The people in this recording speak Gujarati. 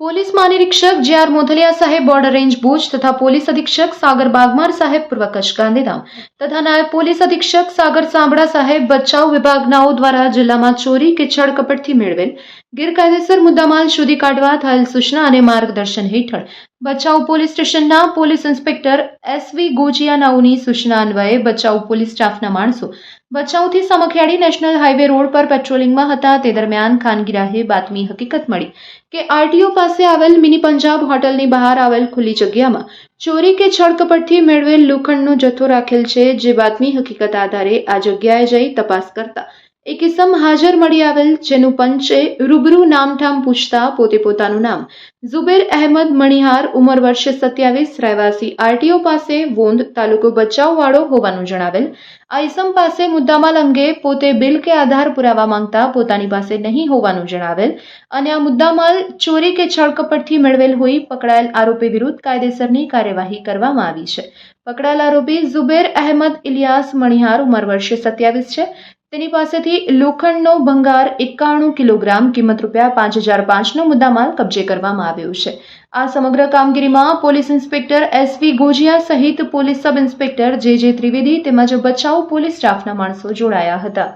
પોલીસ મહાનિરીક્ષક જે આર મોધલિયા સાહેબ બોર્ડર રેન્જ ભુજ તથા પોલીસ અધિક્ષક સાગર બાગમાર સાહેબ પૂર્વ કચ્છ ગાંધીધામ તથા નાયબ પોલીસ અધિક્ષક સાગર સાંભળા સાહેબ બચાવ વિભાગનાઓ દ્વારા જિલ્લામાં ચોરી કે છળકપટથી મેળવેલ ગેરકાયદેસર મુદ્દામાલ શોધી કાઢવા થયેલ સૂચના અને માર્ગદર્શન હેઠળ બચાવ પોલીસ સ્ટેશનના પોલીસ ઇન્સ્પેક્ટર એસવી ગોજિયાનાઓની સૂચના અન્વયે ભચાઉ પોલીસ સ્ટાફના માણસો ભચાઉથી સમખિયાળી નેશનલ હાઈવે રોડ પર પેટ્રોલિંગમાં હતા. તે દરમિયાન ખાનગીરાહે બાતમી હકીકત મળી કે આરટીઓ પાસે આવેલ મિની પંજાબ હોટલની બહાર આવેલ ખુલ્લી જગ્યામાં ચોરી કે છળકપટથી મેળવેલ લોખંડનો જથ્થો રાખેલ છે. જે બાતમી હકીકત આધારે આ જગ્યાએ જઈ તપાસ કરતા એક ઇસમ હાજર મળી આવેલ જેનું પંચે રૂબરૂ નામઠામ પૂછતા પોતે પોતાનું નામ. ઝુબેર અહેમદ મણિહાર ઉંમર વર્ષે સત્યાવીસ, રહેવાસી આરટીઓ પાસે વોંધ તાલુકો બચાવવાળો હોવાનું જણાવેલ. આ ઇસમ પાસે મુદ્દામાલ અંગે પોતે બિલ કે આધાર પુરાવા માંગતા પોતાની પાસે નહીં હોવાનું જણાવેલ અને આ મુદ્દામાલ ચોરી કે છળકપટથી મેળવેલ હોઈ પકડાયેલ આરોપી વિરુદ્ધ કાયદેસરની કાર્યવાહી કરવામાં આવી છે. પકડાયેલ આરોપી ઝુબેર અહેમદ ઇલિયાસ મણિહાર ઉંમર વર્ષે સત્યાવીસ છે. તેની પાસેથી લોખંડનો ભંગાર એકાણું કિલોગ્રામ કિંમત રૂપિયા પાંચ હજાર પાંચનો મુદ્દામાલ કબજે કરવામાં આવ્યો છે. આ સમગ્ર કામગીરીમાં પોલીસ ઇન્સ્પેક્ટર એસવી ગોજિયા સહિત પોલીસ સબ ઇન્સ્પેક્ટર જે જે ત્રિવેદી તેમજ બચાવ પોલીસ સ્ટાફના માણસો જોડાયા હતા.